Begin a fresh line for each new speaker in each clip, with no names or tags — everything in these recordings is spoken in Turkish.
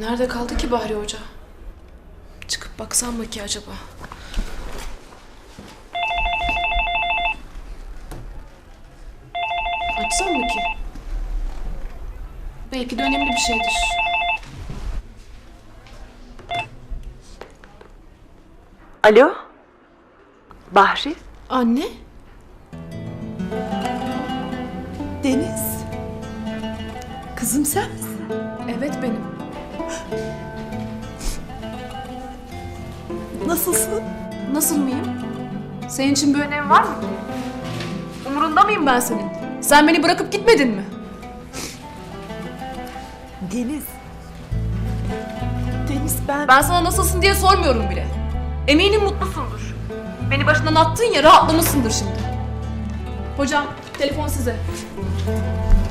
Nerede kaldı ki Bahri Hoca? Çıkıp baksam mı ki acaba? Açsam mı ki? Belki de önemli bir şeydir.
Alo? Bahri?
Anne?
Deniz? Kızım sen misin?
Evet benim.
Nasılsın?
Nasıl mıyım? Senin için bir önemi var mı? Umurunda mıyım ben senin? Sen beni bırakıp gitmedin mi?
Deniz. Deniz ben...
Ben sana nasılsın diye sormuyorum bile. Eminim mutlusundur. Beni başından attığın ya rahatlamışsındır şimdi. Hocam telefon size.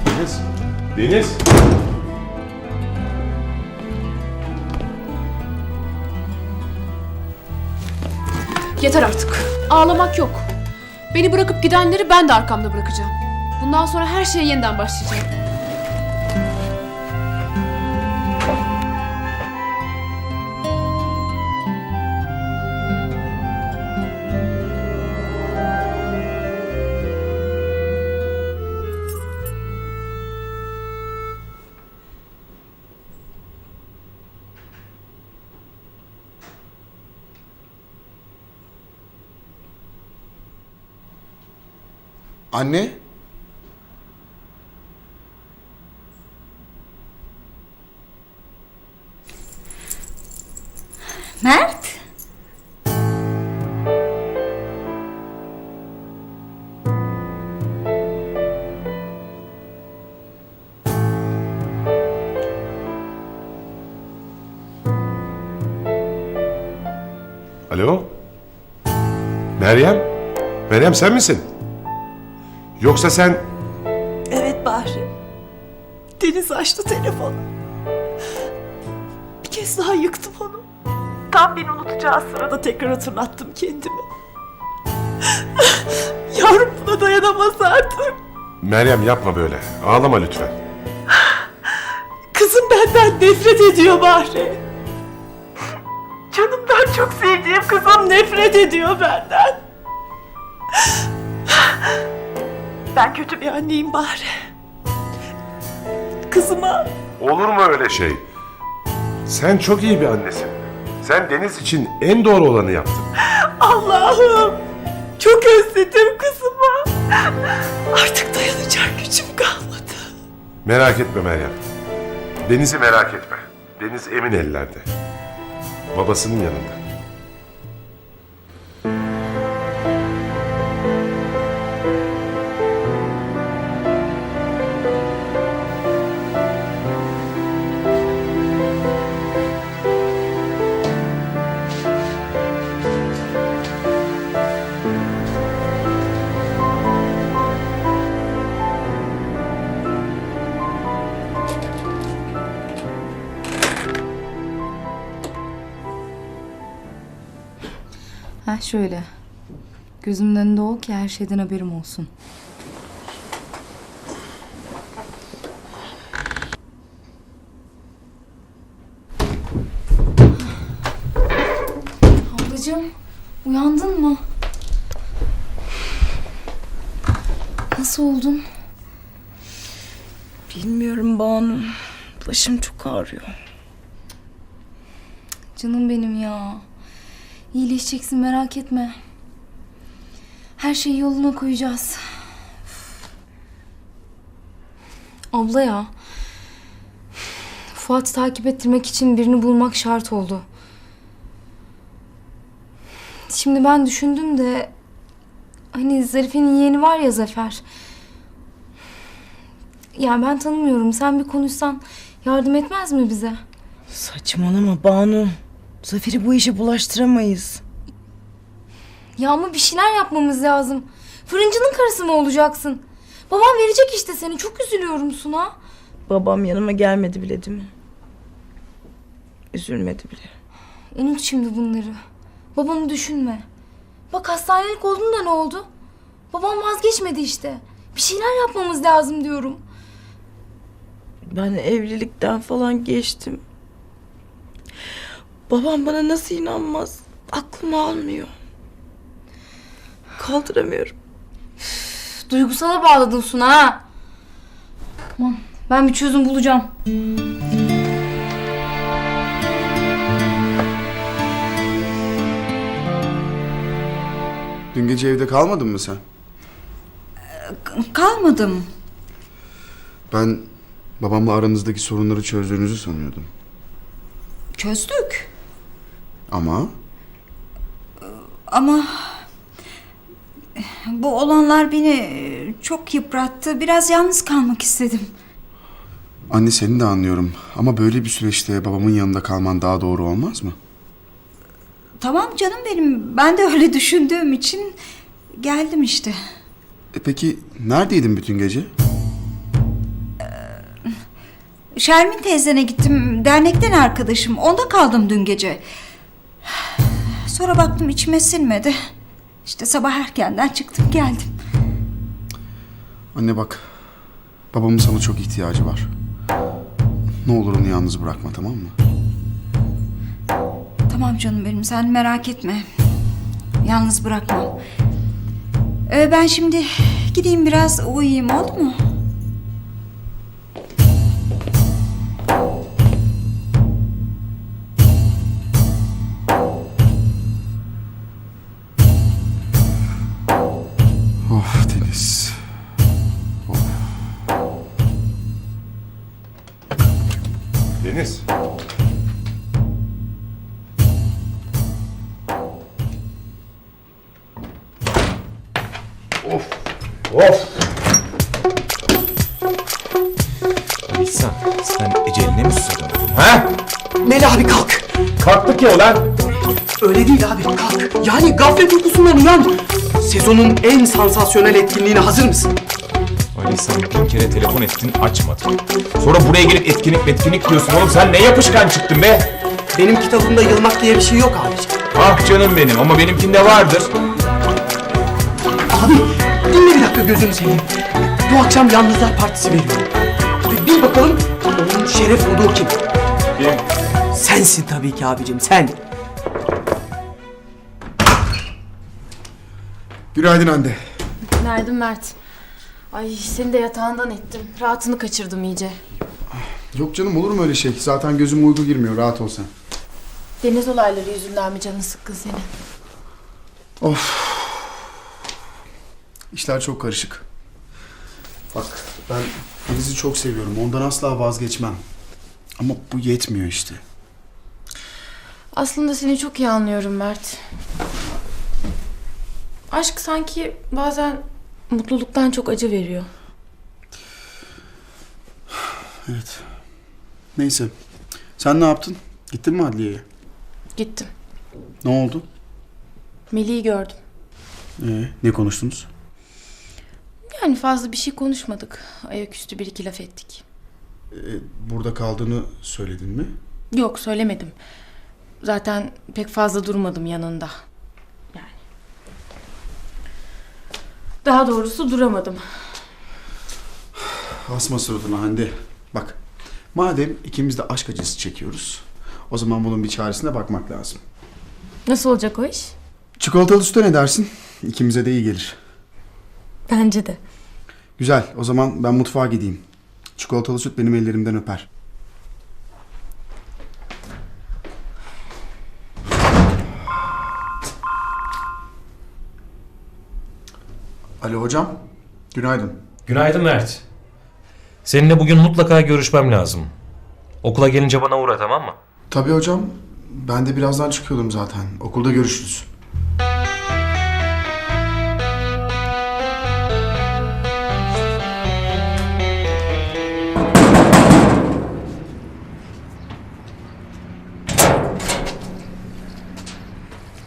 Deniz. Deniz.
Yeter artık. Ağlamak yok. Beni bırakıp gidenleri ben de arkamda bırakacağım. Bundan sonra her şeye yeniden başlayacağım.
Anne?
Mert?
Alo. Meryem. Meryem sen misin? Yoksa sen...
Evet Bahri. Deniz açtı telefonu. Bir kez daha yıktım onu. Tam beni unutacağı sırada tekrar hatırlattım kendimi. Yavrum buna dayanamaz artık.
Meryem yapma böyle. Ağlama lütfen.
Kızım benden nefret ediyor Bahri. Canımdan çok sevdiğim kızım nefret ediyor benden. Ben kötü bir anneyim Bahri. Kızıma
Olur mu öyle şey? Sen çok iyi bir annesin. Sen Deniz için en doğru olanı yaptın.
Allah'ım çok özledim kızımı. Artık dayanacak gücüm kalmadı.
Merak etme Meryem. Deniz'i merak etme. Deniz emin ellerde. Babasının yanında.
Ha şöyle. Gözümün önünde ol ki her şeyden haberim olsun. Ablacığım, uyandın mı? Nasıl oldun?
Bilmiyorum Banu. Başım çok ağrıyor.
Canım benim ya. İyileşeceksin merak etme. Her şeyi yoluna koyacağız. Abla ya. Fuat takip ettirmek için birini bulmak şart oldu. Şimdi ben düşündüm de hani Zarife'nin yeğeni var ya Zafer. Ya ben tanımıyorum. Sen bir konuşsan yardım etmez mi bize?
Saçmalama Banu. Zafer'i bu işe bulaştıramayız.
Ya ama bir şeyler yapmamız lazım. Fırıncının karısı mı olacaksın? Babam verecek işte seni. Çok üzülüyorum Suna.
Babam yanıma gelmedi bile değil mi? Üzülmedi bile.
Unut şimdi bunları. Babamı düşünme. Bak hastanelik oldun da ne oldu? Babam vazgeçmedi işte. Bir şeyler yapmamız lazım diyorum.
Ben evlilikten falan geçtim. Babam bana nasıl inanmaz? Aklım almıyor. Kaldıramıyorum.
Duygusala bağladın Suna ha. Tamam ben bir çözüm bulacağım.
Dün gece evde kalmadın mı sen?
Kalmadım.
Ben babamla aranızdaki sorunları çözdüğünüzü sanıyordum.
Çözdük.
Ama
Ama bu olanlar beni çok yıprattı. Biraz yalnız kalmak istedim.
anne seni de anlıyorum. Ama böyle bir süreçte babamın yanında kalman daha doğru olmaz mı?
Tamam canım benim. Ben de öyle düşündüğüm için geldim işte.
E peki neredeydin bütün gece?
Şermin teyzene gittim. Dernekten arkadaşım. Onda kaldım dün gece. Sonra baktım içime sinmedi. İşte sabah erkenden çıktım geldim.
Anne bak. Babamın sana çok ihtiyacı var. Ne olur onu yalnız bırakma tamam mı?
Tamam canım benim sen merak etme. Yalnız bırakmam. Ee, ben şimdi gideyim biraz uyuyayım oldu mu?
Of.
İhsan sen eceline mi susadın? Ha?
Melih abi kalk.
Kalktık ya ulan.
Öyle değil abi kalk. Yani gaflet uykusundan uyan. Sezonun en sansasyonel etkinliğine hazır mısın?
Ali sen bin kere telefon ettin açmadın. Sonra buraya gelip etkinlik metkinlik diyorsun oğlum sen ne yapışkan çıktın be?
Benim kitabımda yılmak diye bir şey yok abiciğim.
Ah canım benim ama benimkinde vardır.
Abi dinle bir dakika gözünü seveyim. Bu akşam Yalnızlar Partisi veriyorum. Bir bil bakalım onun şeref olduğu kim?
Kim?
Sensin tabii ki abicim sen.
Günaydın anne.
Günaydın Mert. Ay seni de yatağından ettim. Rahatını kaçırdım iyice.
Yok canım olur mu öyle şey? Zaten gözüm uyku girmiyor rahat ol sen.
Deniz olayları yüzünden mi canın sıkkın senin?
İşler çok karışık. Bak ben Deniz'i çok seviyorum. Ondan asla vazgeçmem. Ama bu yetmiyor işte.
Aslında seni çok iyi anlıyorum Mert. Aşk sanki bazen mutluluktan çok acı veriyor.
Evet. Neyse. Sen ne yaptın? Gittin mi adliyeye?
Gittim.
Ne oldu?
Melih'i gördüm.
Ee, ne konuştunuz?
Yani fazla bir şey konuşmadık. Ayaküstü bir iki laf ettik.
Ee, burada kaldığını söyledin mi?
Yok söylemedim. Zaten pek fazla durmadım yanında. Yani. Daha doğrusu duramadım.
Asma suratına Hande. Bak. Madem ikimiz de aşk acısı çekiyoruz. O zaman bunun bir çaresine bakmak lazım.
Nasıl olacak o iş?
Çikolatalı süte ne dersin? İkimize de iyi gelir.
Bence de.
Güzel. O zaman ben mutfağa gideyim. Çikolatalı süt benim ellerimden öper. Alo hocam. Günaydın.
Günaydın Mert. Seninle bugün mutlaka görüşmem lazım. Okula gelince bana uğra tamam mı?
Tabii hocam. Ben de birazdan çıkıyordum zaten. Okulda görüşürüz.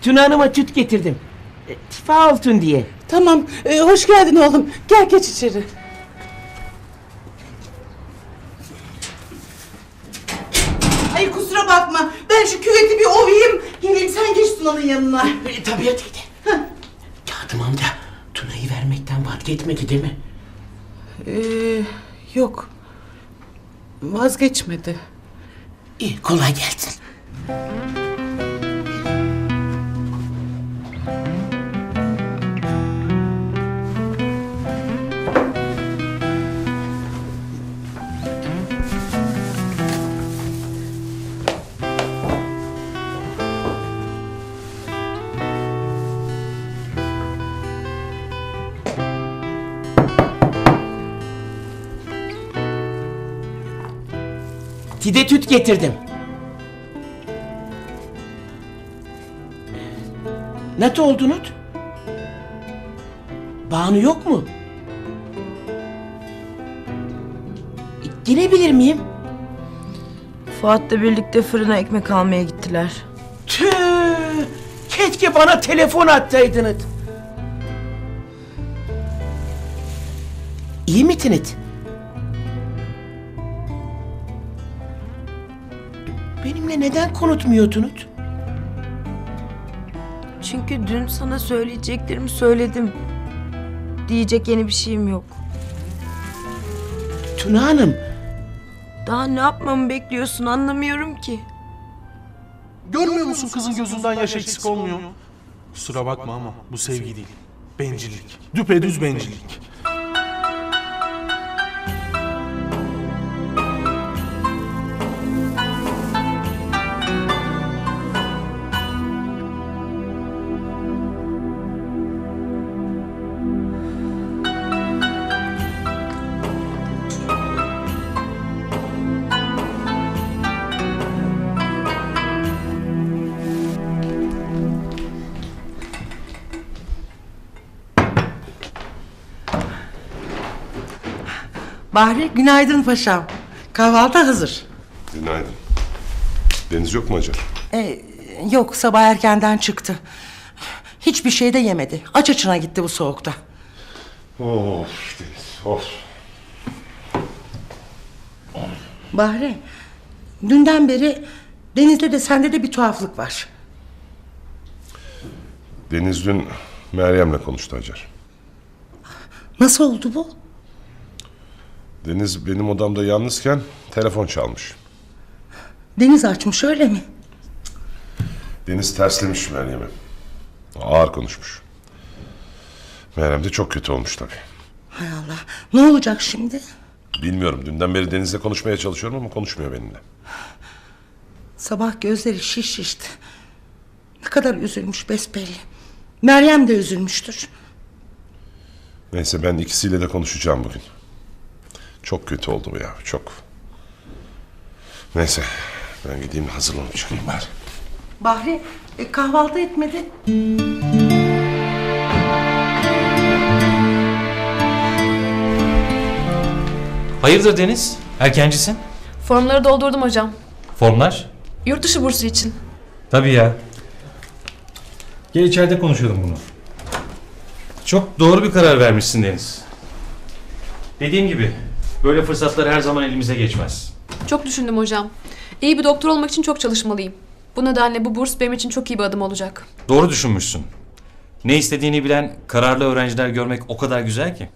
Tuna Hanım'a süt getirdim. E, Şifa olsun diye.
Tamam e, hoş geldin oğlum. Gel geç içeri. Ay kusura bakma. Ben şu küveti bir ovayım. Geleyim sen geç Tuna'nın yanına.
E, tabii teyze. Kağıdım amca Tuna'yı vermekten vazgeçmedi değil mi?
Ee, yok. Vazgeçmedi.
İyi kolay gelsin. Tidetüt getirdim. Nasıl oldu Nut? Banu yok mu? Girebilir miyim?
Fuat'la birlikte fırına ekmek almaya gittiler.
Tüh! Keşke bana telefon atsaydınız. İyi mi Tinit? Benimle neden konutmuyordunuz?
Çünkü dün sana söyleyeceklerimi söyledim. Diyecek yeni bir şeyim yok.
Tuna Hanım,
Daha ne yapmamı bekliyorsun anlamıyorum ki.
Görmüyor musun kızın gözünden yaş eksik olmuyor. Kusura bakma ama bu sevgi değil. Bencillik. Düpedüz bencillik.
Bahri günaydın paşam. Kahvaltı hazır.
Günaydın. Deniz yok mu acaba?
Ee, yok sabah erkenden çıktı. Hiçbir şey de yemedi. Aç açına gitti bu soğukta.
Of Deniz, of.
Bahri, dünden beri Deniz'de de sende de bir tuhaflık var.
Deniz dün Meryem'le konuştu Hacer.
Nasıl oldu bu?
Deniz benim odamda yalnızken telefon çalmış.
Deniz açmış öyle mi?
Deniz terslemiş Meryem'i. Ağır konuşmuş. Meryem de çok kötü olmuş tabii.
Hay Allah. Ne olacak şimdi?
Bilmiyorum. Dünden beri Deniz'le konuşmaya çalışıyorum ama konuşmuyor benimle.
Sabah gözleri şiş şişti. Ne kadar üzülmüş besbelli. Meryem de üzülmüştür.
Neyse ben ikisiyle de konuşacağım bugün. Çok kötü oldu bu ya. Çok. Neyse. Ben gideyim hazırlanıp çıkayım bari.
Bahri e, kahvaltı etmedi.
Hayırdır Deniz? Erkencisin?
Formları doldurdum hocam.
Formlar?
Yurt dışı bursu için.
Tabii ya. Gel içeride konuşalım bunu. Çok doğru bir karar vermişsin Deniz. Dediğim gibi böyle fırsatlar her zaman elimize geçmez.
Çok düşündüm hocam. İyi bir doktor olmak için çok çalışmalıyım. Bu nedenle bu burs benim için çok iyi bir adım olacak.
Doğru düşünmüşsün. Ne istediğini bilen kararlı öğrenciler görmek o kadar güzel ki.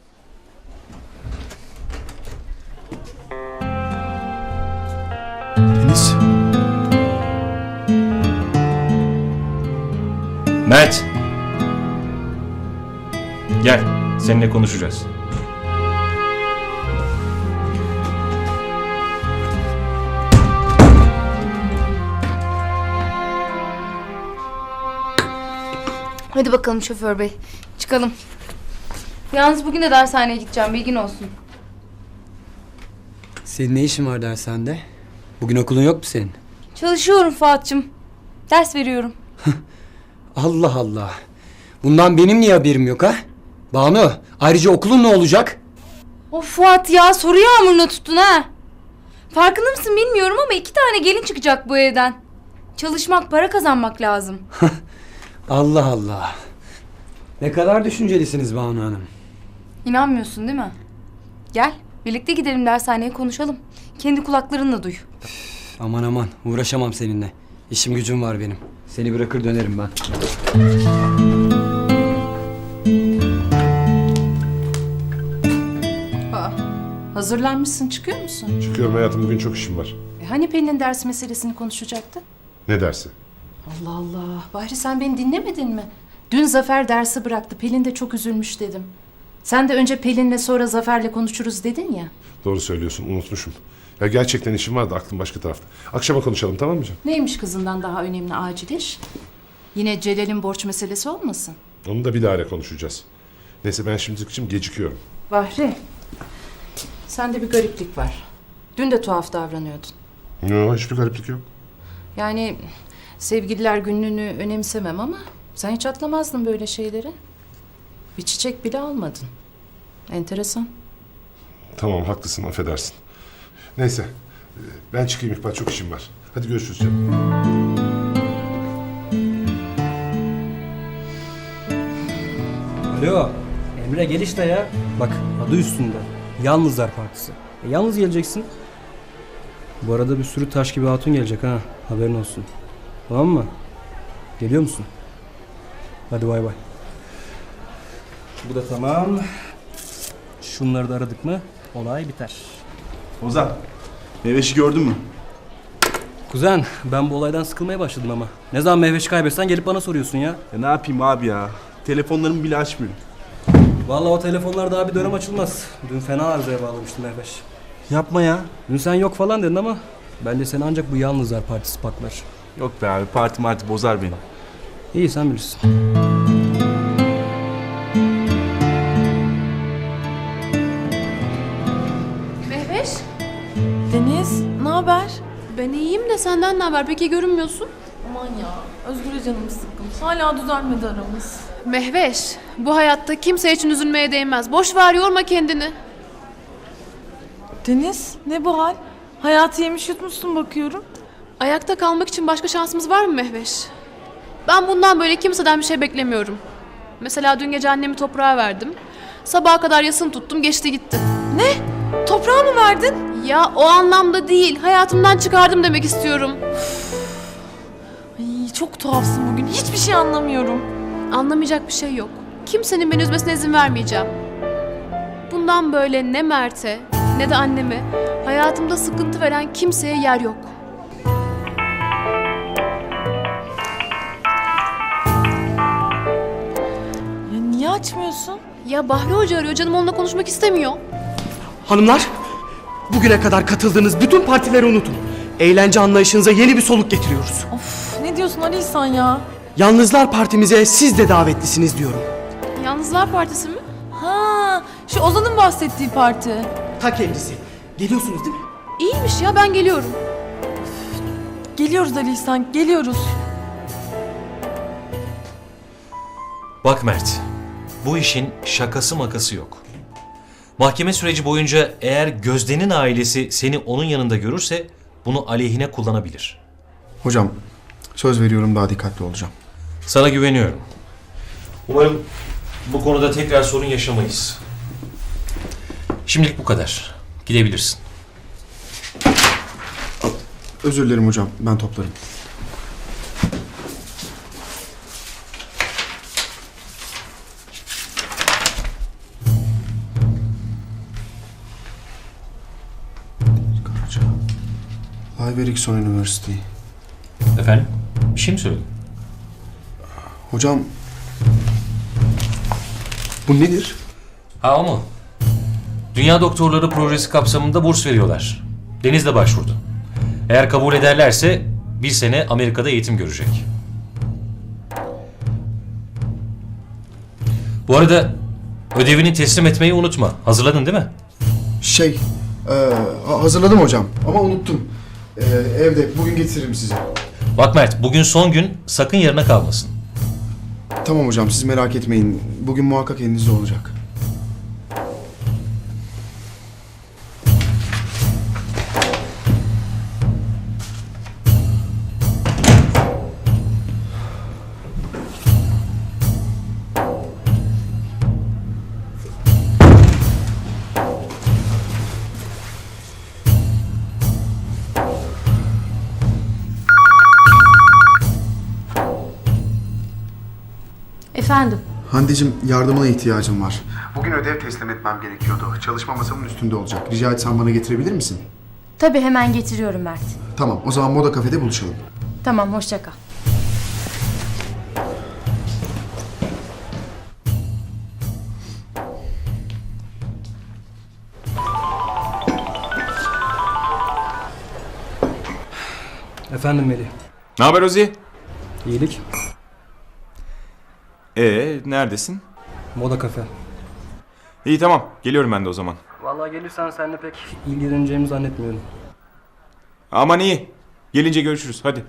Deniz,
Mert. Gel, seninle konuşacağız.
Hadi bakalım şoför bey. Çıkalım. Yalnız bugün de dershaneye gideceğim bilgin olsun.
Senin ne işin var dershanede? Bugün okulun yok mu senin?
Çalışıyorum Fuat'cığım. Ders veriyorum.
Allah Allah. Bundan benim niye haberim yok ha? Banu, ayrıca okulun ne olacak?
Of Fuat ya soru yağmuruna tuttun ha. Farkında mısın bilmiyorum ama iki tane gelin çıkacak bu evden. Çalışmak, para kazanmak lazım.
Allah Allah. Ne kadar düşüncelisiniz Banu Hanım.
İnanmıyorsun değil mi? Gel, birlikte gidelim dershaneye konuşalım. Kendi kulaklarınla duy.
Aman aman, uğraşamam seninle. İşim gücüm var benim. Seni bırakır dönerim ben.
Hazırlanmışsın çıkıyor musun?
Çıkıyorum hayatım. Bugün çok işim var.
E, hani Pelin'in ders meselesini konuşacaktı?
Ne dersi?
Allah Allah. Bahri sen beni dinlemedin mi? Dün Zafer dersi bıraktı. Pelin de çok üzülmüş dedim. Sen de önce Pelin'le sonra Zafer'le konuşuruz dedin ya.
Doğru söylüyorsun. Unutmuşum. Ya gerçekten işim vardı. Aklım başka tarafta. Akşama konuşalım tamam mı canım?
Neymiş kızından daha önemli acil iş? Yine Celal'in borç meselesi olmasın?
Onu da bilahare konuşacağız. Neyse ben şimdilik için gecikiyorum.
Bahri, sende bir gariplik var. Dün de tuhaf davranıyordun.
Yok hiçbir gariplik yok.
Yani sevgililer günlüğünü önemsemem ama sen hiç atlamazdın böyle şeyleri. Bir çiçek bile almadın. Enteresan.
Tamam haklısın affedersin. Neyse e, ben çıkayım İkbal çok işim var. Hadi görüşürüz canım.
Alo. Emre gel işte ya. Bak adı üstünde. Yalnızlar Partisi. E, yalnız geleceksin. Bu arada bir sürü taş gibi hatun gelecek ha. Haberin olsun. Tamam mı? Geliyor musun? Hadi bay bay. Bu da tamam. Şunları da aradık mı olay biter.
Ozan, Meyveş'i gördün mü?
Kuzen ben bu olaydan sıkılmaya başladım ama. Ne zaman meyveşi kaybetsen gelip bana soruyorsun ya.
Ya ne yapayım abi ya? Telefonlarımı bile açmıyor.
Vallahi o telefonlar daha bir dönem açılmaz. Dün fena arızaya bağlamıştım meyveş.
Yapma ya.
Dün sen yok falan dedin ama bence seni ancak bu Yalnızlar Partisi paklar.
Yok be abi parti marti bozar beni.
İyi sen bilirsin.
Mehveş,
Deniz, ne haber?
ben iyiyim de senden ne haber? Peki görünmüyorsun.
Aman ya, Özgür'e canım sıkkın. Hala düzelmedi aramız.
Mehveş, bu hayatta kimse için üzülmeye değmez. Boş ver yorma kendini.
Deniz, ne bu hal? Hayatı yemiş yutmuşsun bakıyorum.
Ayakta kalmak için başka şansımız var mı Mehveş? Ben bundan böyle kimseden bir şey beklemiyorum. Mesela dün gece annemi toprağa verdim. Sabaha kadar yasını tuttum geçti gitti.
Ne? Toprağı mı verdin?
Ya o anlamda değil. Hayatımdan çıkardım demek istiyorum.
Ay, çok tuhafsın bugün. Hiçbir şey anlamıyorum.
Anlamayacak bir şey yok. Kimsenin beni üzmesine izin vermeyeceğim. Bundan böyle ne Mert'e ne de anneme hayatımda sıkıntı veren kimseye yer yok.
Açmıyorsun?
Ya Bahri Hoca arıyor canım onunla konuşmak istemiyor.
Hanımlar, bugüne kadar katıldığınız bütün partileri unutun. Eğlence anlayışınıza yeni bir soluk getiriyoruz.
Of, ne diyorsun Ali İhsan ya?
Yalnızlar Partimize siz de davetlisiniz diyorum.
Yalnızlar Partisi mi?
Ha, şu Ozan'ın bahsettiği parti.
Ta kendisi. Geliyorsunuz değil mi?
İyiymiş ya ben geliyorum.
Geliyoruz Ali İhsan, geliyoruz.
Bak Mert, bu işin şakası makası yok. Mahkeme süreci boyunca eğer Gözde'nin ailesi seni onun yanında görürse bunu aleyhine kullanabilir.
Hocam söz veriyorum daha dikkatli olacağım.
Sana güveniyorum. Umarım bu konuda tekrar sorun yaşamayız. Şimdilik bu kadar. Gidebilirsin.
Özür dilerim hocam ben toplarım. Live Ericsson University.
Efendim? Bir şey mi söyledin?
Hocam bu nedir?
Ha o mu? Dünya Doktorları Projesi kapsamında burs veriyorlar. Deniz de başvurdu. Eğer kabul ederlerse bir sene Amerika'da eğitim görecek. Bu arada ödevini teslim etmeyi unutma. Hazırladın değil mi?
Şey e, ha- hazırladım hocam ama unuttum. E, evde bugün getiririm size.
Bak Mert bugün son gün sakın yarına kalmasın.
Tamam hocam siz merak etmeyin. Bugün muhakkak elinizde olacak.
Efendim?
Hande'cim yardımına ihtiyacım var. Bugün ödev teslim etmem gerekiyordu. Çalışma masamın üstünde olacak. Rica etsem bana getirebilir misin?
Tabii hemen getiriyorum Mert.
Tamam o zaman Moda Kafede buluşalım.
Tamam hoşça kal.
Efendim Melih.
Ne haber Ozi?
İyilik.
Ee, neredesin?
Moda kafe.
İyi tamam, geliyorum ben de o zaman.
Vallahi gelirsen seninle pek ilgileneceğimi zannetmiyorum.
Aman iyi. Gelince görüşürüz hadi.